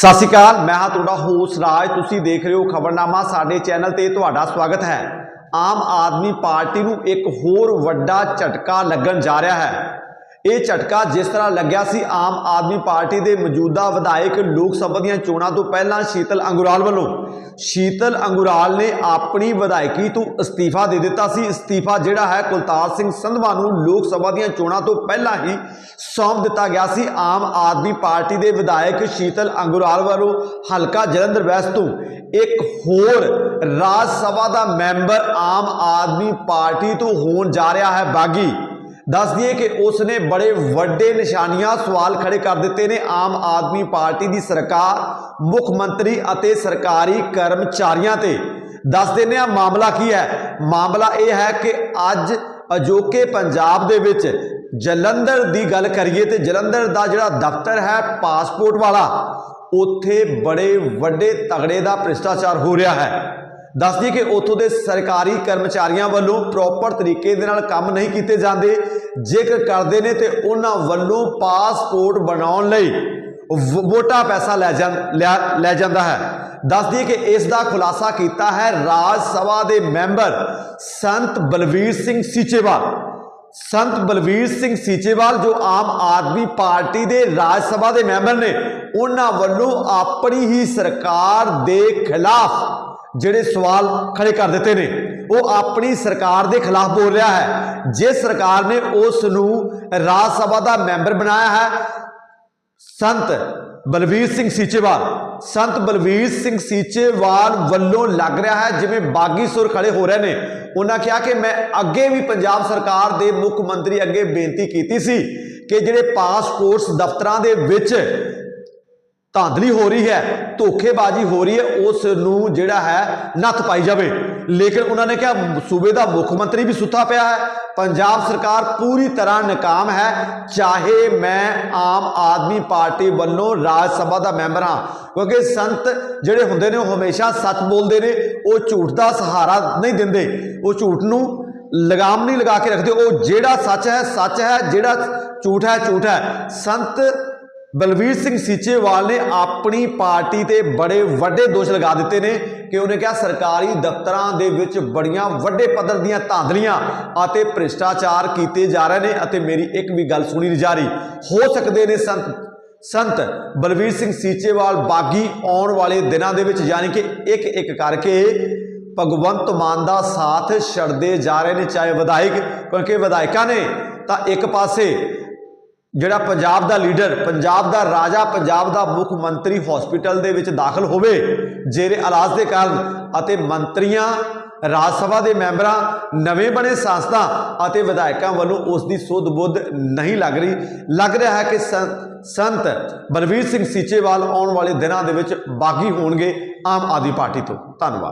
ਸਤਿ ਸ਼੍ਰੀ ਅਕਾਲ, ਮੈਂ ਹਾਂ ਤੁਹਾਡਾ ਹੋਸਟ ਰਾਜ। ਤੁਸੀਂ ਦੇਖ ਰਹੇ ਹੋ ਖਬਰਨਾਮਾ, ਸਾਡੇ ਚੈਨਲ ਤੇ ਤੁਹਾਡਾ ਸਵਾਗਤ ਹੈ। ਆਮ ਆਦਮੀ ਪਾਰਟੀ ਨੂੰ ਇੱਕ ਹੋਰ ਵੱਡਾ ਝਟਕਾ ਲੱਗਣ ਜਾ ਰਿਹਾ ਹੈ। ਇਹ ਝਟਕਾ ਜਿਸ ਤਰ੍ਹਾਂ ਲੱਗਿਆ ਸੀ ਆਮ ਆਦਮੀ ਪਾਰਟੀ ਦੇ ਮੌਜੂਦਾ ਵਿਧਾਇਕ ਲੋਕ ਸਭਾ ਦੀਆਂ ਚੋਣਾਂ ਤੋਂ ਪਹਿਲਾਂ ਸ਼ੀਤਲ ਅੰਗੁਰਾਲ ਵੱਲੋਂ। ਸ਼ੀਤਲ ਅੰਗੁਰਾਲ ਨੇ ਆਪਣੀ ਵਿਧਾਇਕੀ ਤੋਂ ਅਸਤੀਫਾ ਦੇ ਦਿੱਤਾ ਸੀ। ਅਸਤੀਫਾ ਜਿਹੜਾ ਹੈ ਕੁਲਤਾਰ ਸਿੰਘ ਸੰਧਵਾ ਨੂੰ ਲੋਕ ਸਭਾ ਦੀਆਂ ਚੋਣਾਂ ਤੋਂ ਪਹਿਲਾਂ ਹੀ ਸੌਂਪ ਦਿੱਤਾ ਗਿਆ ਸੀ। ਆਮ ਆਦਮੀ ਪਾਰਟੀ ਦੇ ਵਿਧਾਇਕ ਸ਼ੀਤਲ ਅੰਗੁਰਾਲ ਵੱਲੋਂ ਹਲਕਾ ਜਲੰਧਰ ਵੈਸਟ ਤੋਂ ਇੱਕ ਹੋਰ ਰਾਜ ਸਭਾ ਦਾ ਮੈਂਬਰ ਆਮ ਆਦਮੀ ਪਾਰਟੀ ਤੋਂ ਹੋਣ ਜਾ ਰਿਹਾ ਹੈ ਬਾਗੀ। ਦੱਸ ਦਈਏ ਕਿ ਉਸ ਨੇ ਬੜੇ ਵੱਡੇ ਨਿਸ਼ਾਨੀਆਂ ਸਵਾਲ ਖੜੇ ਕਰ ਦਿੱਤੇ ਨੇ। ਆਮ ਆਦਮੀ ਪਾਰਟੀ ਦੀ ਸਰਕਾਰ, ਮੁੱਖ ਮੰਤਰੀ ਅਤੇ ਸਰਕਾਰੀ ਕਰਮਚਾਰੀਆਂ ਤੇ। ਦੱਸ ਦਿੰਦੇ ਆ ਮਾਮਲਾ ਕੀ ਹੈ। ਮਾਮਲਾ ਇਹ ਹੈ ਕਿ ਅੱਜ ਅਜੋਕੇ ਪੰਜਾਬ ਦੇ ਵਿੱਚ ਜਲੰਧਰ ਦੀ ਗੱਲ ਕਰੀਏ ਤੇ ਜਲੰਧਰ ਦਾ ਜਿਹੜਾ ਦਫ਼ਤਰ ਹੈ ਪਾਸਪੋਰਟ ਵਾਲਾ, ਉੱਥੇ ਬੜੇ ਵੱਡੇ ਤਗੜੇ ਦਾ ਭ੍ਰਿਸ਼ਟਾਚਾਰ ਹੋ ਰਿਹਾ ਹੈ। ਦੱਸ ਦਈਏ ਕਿ ਉੱਥੋਂ ਦੇ ਸਰਕਾਰੀ ਕਰਮਚਾਰੀਆਂ ਵੱਲੋਂ ਪ੍ਰੋਪਰ ਤਰੀਕੇ ਦੇ ਨਾਲ ਕੰਮ ਨਹੀਂ ਕੀਤੇ ਜਾਂਦੇ। ਜੇਕਰ ਕਰਦੇ ਨੇ ਤੇ ਉਹਨਾਂ ਵੱਲੋਂ ਪਾਸਪੋਰਟ ਬਣਾਉਣ ਲਈ ਵ- ਮੋਟਾ ਪੈਸਾ ਲੈ ਜਾਂ, ਲਿਆ- ਲੈ ਜਾਂਦਾ ਹੈ। ਦੱਸ ਦਈਏ ਕਿ ਇਸ ਦਾ ਖੁਲਾਸਾ ਕੀਤਾ ਹੈ ਰਾਜ ਸਭਾ ਦੇ ਮੈਂਬਰ ਸੰਤ ਬਲਵੀਰ ਸਿੰਘ ਸੀਚੇਵਾਲ। ਸੰਤ ਬਲਵੀਰ ਸਿੰਘ ਸੀਚੇਵਾਲ ਜੋ ਆਮ ਆਦਮੀ ਪਾਰਟੀ ਦੇ ਰਾਜ ਸਭਾ ਦੇ ਮੈਂਬਰ ਨੇ, ਉਹਨਾਂ ਵੱਲੋਂ ਆਪਣੀ ਹੀ ਸਰਕਾਰ ਦੇ ਖਿਲਾਫ ਜਿਹੜੇ ਸਵਾਲ ਖੜੇ ਕਰ ਦਿੱਤੇ ਨੇ। ਉਹ ਆਪਣੀ ਸਰਕਾਰ ਦੇ ਖਿਲਾਫ ਬੋਲ ਰਿਹਾ ਹੈ। ਜਿਸ ਸਰਕਾਰ ਨੇ ਉਸ ਨੂੰ ਰਾਜ ਸਭਾ ਦਾ ਮੈਂਬਰ ਬਣਾਇਆ ਹੈ, ਸੰਤ ਬਲਵੀਰ ਸਿੰਘ ਸੀਚੇਵਾਲ। ਸੰਤ ਬਲਵੀਰ ਸਿੰਘ ਸੀਚੇਵਾਲ ਵੱਲੋਂ ਲੱਗ ਰਿਹਾ ਹੈ, ਜਿਵੇਂ ਬਾਗੀ ਸੁਰ ਖੜੇ ਹੋ ਰਹੇ ਨੇ। ਉਹਨਾਂ ਕਿਹਾ ਕਿ ਮੈਂ ਅੱਗੇ ਵੀ ਪੰਜਾਬ ਸਰਕਾਰ ਦੇ ਮੁੱਖ ਮੰਤਰੀ ਅੱਗੇ ਬੇਨਤੀ ਕੀਤੀ ਸੀ ਕਿ ਜਿਹੜੇ ਪਾਸਪੋਰਟਸ ਦਫ਼ਤਰਾਂ ਦੇ ਵਿੱਚ ਧਾਂਦਲੀ ਹੋ ਰਹੀ ਹੈ, ਧੋਖੇਬਾਜ਼ੀ ਹੋ ਰਹੀ ਹੈ, ਉਸ ਨੂੰ ਜਿਹੜਾ ਹੈ ਨੱਥ ਪਾਈ ਜਾਵੇ। ਲੇਕਿਨ ਉਹਨਾਂ ਨੇ ਕਿਹਾ, ਸੂਬੇ ਦਾ ਮੁੱਖ ਮੰਤਰੀ ਵੀ ਸੁੱਤਾ ਪਿਆ ਹੈ। ਪੰਜਾਬ ਸਰਕਾਰ ਪੂਰੀ ਤਰ੍ਹਾਂ ਨਾਕਾਮ ਹੈ। ਚਾਹੇ ਮੈਂ ਆਮ ਆਦਮੀ ਪਾਰਟੀ ਵੱਲੋਂ ਰਾਜ ਸਭਾ ਦਾ ਮੈਂਬਰ ਹਾਂ, ਕਿਉਂਕਿ ਸੰਤ ਜਿਹੜੇ ਹੁੰਦੇ ਨੇ, ਉਹ ਹਮੇਸ਼ਾ ਸੱਚ ਬੋਲਦੇ ਨੇ, ਉਹ ਝੂਠ ਦਾ ਸਹਾਰਾ ਨਹੀਂ ਦਿੰਦੇ। ਉਹ ਝੂਠ ਨੂੰ ਲਗਾਮ ਨਹੀਂ ਲਗਾ ਕੇ ਰੱਖਦੇ। ਉਹ ਜਿਹੜਾ ਸੱਚ ਹੈ ਸੱਚ ਹੈ, ਜਿਹੜਾ ਝੂਠ ਹੈ ਝੂਠ ਹੈ। ਸੰਤ ਬਲਵੀਰ ਸਿੰਘ ਸੀਚੇਵਾਲ ਨੇ ਆਪਣੀ ਪਾਰਟੀ ਤੇ ਬੜੇ ਵੱਡੇ ਦੋਸ਼ ਲਗਾ ਦਿੱਤੇ ਨੇ ਕਿ ਉਹਨੇ ਕਿਹਾ ਸਰਕਾਰੀ ਦਫ਼ਤਰਾਂ ਦੇ ਵਿੱਚ ਬੜੀਆਂ ਵੱਡੇ ਪੱਧਰ ਦੀਆਂ ਧਾਂਦਲੀਆਂ ਅਤੇ ਭ੍ਰਿਸ਼ਟਾਚਾਰ ਕੀਤੇ ਜਾ ਰਹੇ ਨੇ ਅਤੇ ਮੇਰੀ ਇੱਕ ਵੀ ਗੱਲ ਸੁਣੀ ਨਹੀਂ ਜਾ ਰਹੀ। ਹੋ ਸਕਦੇ ਨੇ ਸੰਤ ਸੰਤ ਬਲਵੀਰ ਸਿੰਘ ਸੀਚੇਵਾਲ ਬਾਗੀ ਆਉਣ ਵਾਲੇ ਦਿਨਾਂ ਦੇ ਵਿੱਚ ਯਾਨੀ ਕਿ ਇੱਕ ਇੱਕ ਕਰਕੇ ਭਗਵੰਤ ਮਾਨ ਦਾ ਸਾਥ ਛੱਡਦੇ ਜਾ ਰਹੇ ਨੇ, ਚਾਹੇ ਵਿਧਾਇਕ, ਕਿਉਂਕਿ ਵਿਧਾਇਕਾਂ ਨੇ ਤਾਂ ਇੱਕ ਪਾਸੇ ਜਿਹੜਾ ਪੰਜਾਬ ਦਾ ਲੀਡਰ, ਪੰਜਾਬ ਦਾ ਰਾਜਾ, ਪੰਜਾਬ ਦਾ ਮੁੱਖ ਮੰਤਰੀ ਹਸਪੀਟਲ ਦੇ ਵਿੱਚ ਦਾਖਲ ਹੋਵੇ, ਜੇਰੇ ਇਲਾਜ ਦੇ ਕਾਰਨ ਅਤੇ ਮੰਤਰੀਆਂ, ਰਾਜ ਸਭਾ ਦੇ ਮੈਂਬਰਾਂ, ਨਵੇਂ ਬਣੇ ਸੰਸਦਾਂ ਅਤੇ ਵਿਧਾਇਕਾਂ ਵੱਲੋਂ ਉਸ ਦੀ ਸੁੱਧ ਬੁੱਧ ਨਹੀਂ ਲੱਗ ਰਹੀ। ਲੱਗ ਰਿਹਾ ਹੈ ਕਿ ਸੰਤ ਬਲਵੀਰ ਸਿੰਘ ਸੀਚੇਵਾਲ ਆਉਣ ਵਾਲੇ ਦਿਨਾਂ ਦੇ ਵਿੱਚ ਬਾਗੀ ਹੋਣਗੇ ਆਮ ਆਦਮੀ ਪਾਰਟੀ ਤੋਂ। ਧੰਨਵਾਦ।